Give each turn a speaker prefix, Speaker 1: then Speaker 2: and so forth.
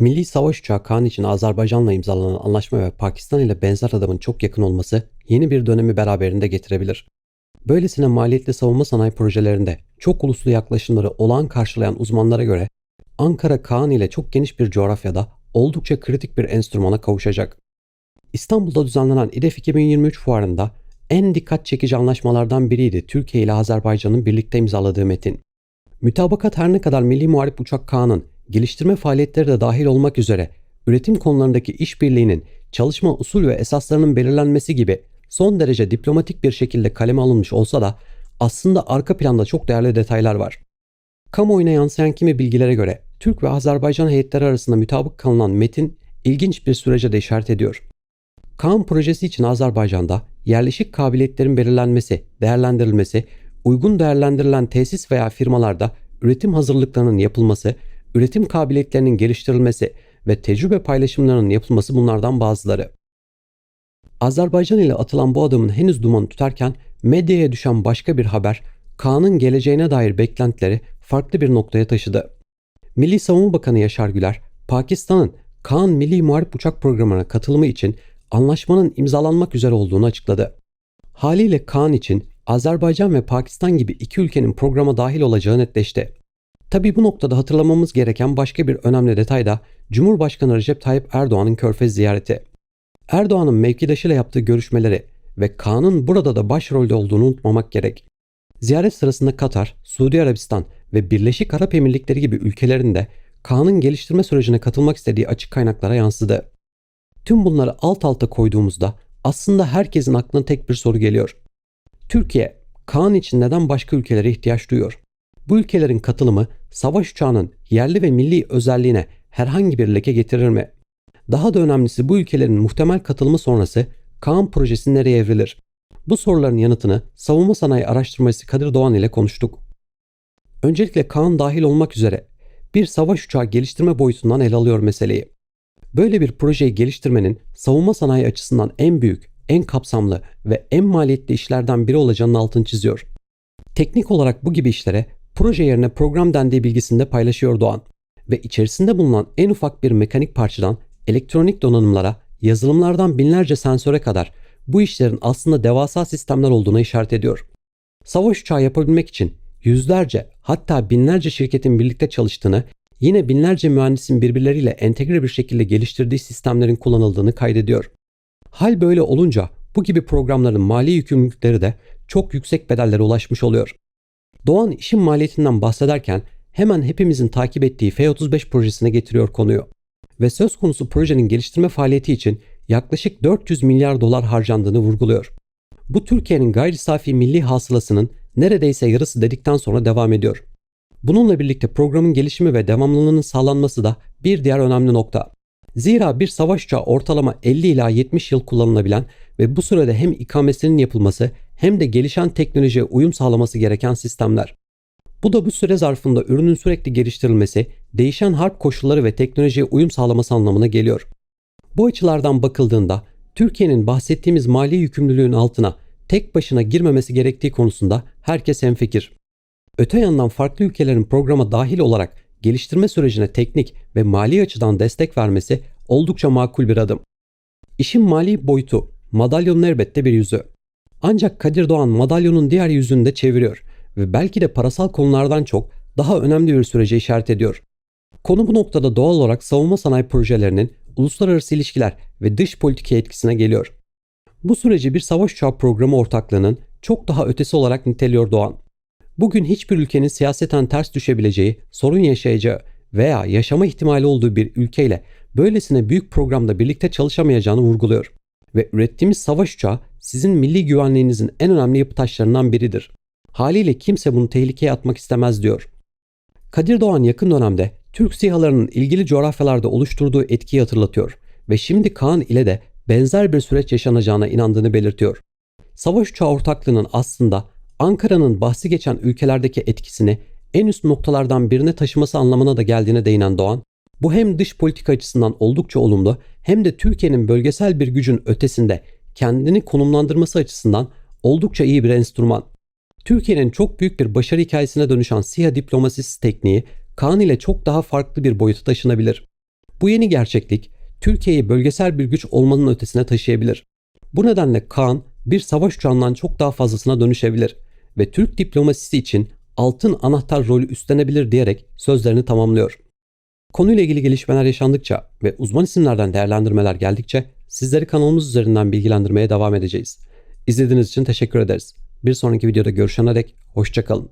Speaker 1: Milli savaş uçağı Kaan için Azerbaycan'la imzalanan anlaşma ve Pakistan ile benzer adamın çok yakın olması yeni bir dönemi beraberinde getirebilir. Böylesine maliyetli savunma sanayi projelerinde çok uluslu yaklaşımları olağan karşılayan uzmanlara göre Ankara Kaan ile çok geniş bir coğrafyada oldukça kritik bir enstrümana kavuşacak. İstanbul'da düzenlenen İDEF 2023 fuarında en dikkat çekici anlaşmalardan biriydi Türkiye ile Azerbaycan'ın birlikte imzaladığı metin. Mütabakat her ne kadar Milli Muharip Uçak Kaan'ın geliştirme faaliyetleri de dahil olmak üzere üretim konularındaki işbirliğinin çalışma usul ve esaslarının belirlenmesi gibi son derece diplomatik bir şekilde kaleme alınmış olsa da aslında arka planda çok değerli detaylar var. Kamuoyuna yansıyan kimi bilgilere göre Türk ve Azerbaycan heyetleri arasında mütabık kalınan metin ilginç bir sürece de işaret ediyor. Kaan projesi için Azerbaycan'da yerleşik kabiliyetlerin belirlenmesi, değerlendirilmesi, uygun değerlendirilen tesis veya firmalarda üretim hazırlıklarının yapılması, üretim kabiliyetlerinin geliştirilmesi ve tecrübe paylaşımlarının yapılması bunlardan bazıları. Azerbaycan ile atılan bu adımın henüz dumanı tutarken medyaya düşen başka bir haber Kaan'ın geleceğine dair beklentileri farklı bir noktaya taşıdı. Milli Savunma Bakanı Yaşar Güler, Pakistan'ın Kaan Milli Muharip Uçak Programı'na katılımı için anlaşmanın imzalanmak üzere olduğunu açıkladı. Haliyle Kaan için Azerbaycan ve Pakistan gibi iki ülkenin programa dahil olacağı netleşti. Tabi bu noktada hatırlamamız gereken başka bir önemli detay da Cumhurbaşkanı Recep Tayyip Erdoğan'ın Körfez ziyareti. Erdoğan'ın mevkidaşıyla yaptığı görüşmeleri ve Kaan'ın burada da başrolde olduğunu unutmamak gerek. Ziyaret sırasında Katar, Suudi Arabistan ve Birleşik Arap Emirlikleri gibi ülkelerin de Kaan'ın geliştirme sürecine katılmak istediği açık kaynaklara yansıdı. Tüm bunları alt alta koyduğumuzda aslında herkesin aklına tek bir soru geliyor. Türkiye, Kaan için neden başka ülkelere ihtiyaç duyuyor? Bu ülkelerin katılımı savaş uçağının yerli ve milli özelliğine herhangi bir leke getirir mi? Daha da önemlisi bu ülkelerin muhtemel katılımı sonrası Kaan projesi nereye evrilir? Bu soruların yanıtını savunma sanayi araştırmacısı Kadir Doğan ile konuştuk. Öncelikle Kaan dahil olmak üzere bir savaş uçağı geliştirme boyutundan ele alıyor meseleyi. Böyle bir projeyi geliştirmenin savunma sanayi açısından en büyük, en kapsamlı ve en maliyetli işlerden biri olacağının altını çiziyor. Teknik olarak bu gibi işlere proje yerine program dendiği bilgisinde paylaşıyor Doğan ve içerisinde bulunan en ufak bir mekanik parçadan elektronik donanımlara, yazılımlardan binlerce sensöre kadar bu işlerin aslında devasa sistemler olduğuna işaret ediyor. Savaş uçağı yapabilmek için yüzlerce hatta binlerce şirketin birlikte çalıştığını, yine binlerce mühendisin birbirleriyle entegre bir şekilde geliştirdiği sistemlerin kullanıldığını kaydediyor. Hal böyle olunca bu gibi programların mali yükümlülükleri de çok yüksek bedellere ulaşmış oluyor. Doğan işin maliyetinden bahsederken hemen hepimizin takip ettiği F-35 projesine getiriyor konuyu. Ve söz konusu projenin geliştirme faaliyeti için yaklaşık 400 milyar dolar harcandığını vurguluyor. Bu Türkiye'nin gayri safi milli hasılasının neredeyse yarısı dedikten sonra devam ediyor. Bununla birlikte programın gelişimi ve devamlılığının sağlanması da bir diğer önemli nokta. Zira bir savaş uçağı ortalama 50 ila 70 yıl kullanılabilen ve bu sürede hem ikamesinin yapılması hem de gelişen teknolojiye uyum sağlaması gereken sistemler. Bu da bu süre zarfında ürünün sürekli geliştirilmesi, değişen harp koşulları ve teknolojiye uyum sağlaması anlamına geliyor. Bu açılardan bakıldığında Türkiye'nin bahsettiğimiz mali yükümlülüğün altına tek başına girmemesi gerektiği konusunda herkes hemfikir. Öte yandan farklı ülkelerin programa dahil olarak geliştirme sürecine teknik ve mali açıdan destek vermesi oldukça makul bir adım. İşin mali boyutu madalyonun elbette bir yüzü. Ancak Kadir Doğan madalyonun diğer yüzünü de çeviriyor ve belki de parasal konulardan çok daha önemli bir sürece işaret ediyor. Konu bu noktada doğal olarak savunma sanayi projelerinin uluslararası ilişkiler ve dış politika etkisine geliyor. Bu süreci bir savaş uçağı programı ortaklığının çok daha ötesi olarak niteliyor Doğan. Bugün hiçbir ülkenin siyaseten ters düşebileceği, sorun yaşayacağı veya yaşama ihtimali olduğu bir ülkeyle böylesine büyük programda birlikte çalışamayacağını vurguluyor. Ve ürettiğimiz savaş uçağı sizin milli güvenliğinizin en önemli yapı taşlarından biridir. Haliyle kimse bunu tehlikeye atmak istemez diyor. Kadir Doğan yakın dönemde Türk SİHA'larının ilgili coğrafyalarda oluşturduğu etkiyi hatırlatıyor ve şimdi Kaan ile de benzer bir süreç yaşanacağına inandığını belirtiyor. Savaş uçağı ortaklığının aslında Ankara'nın bahsi geçen ülkelerdeki etkisini en üst noktalardan birine taşıması anlamına da geldiğine değinen Doğan, bu hem dış politika açısından oldukça olumlu hem de Türkiye'nin bölgesel bir gücün ötesinde kendini konumlandırması açısından oldukça iyi bir enstrüman. Türkiye'nin çok büyük bir başarı hikayesine dönüşen SİHA diplomasisi tekniği Kaan ile çok daha farklı bir boyuta taşınabilir. Bu yeni gerçeklik Türkiye'yi bölgesel bir güç olmanın ötesine taşıyabilir. Bu nedenle Kaan bir savaş uçağından çok daha fazlasına dönüşebilir ve Türk diplomasisi için altın anahtar rolü üstlenebilir diyerek sözlerini tamamlıyor. Konuyla ilgili gelişmeler yaşandıkça ve uzman isimlerden değerlendirmeler geldikçe sizleri kanalımız üzerinden bilgilendirmeye devam edeceğiz. İzlediğiniz için teşekkür ederiz. Bir sonraki videoda görüşene dek hoşçakalın.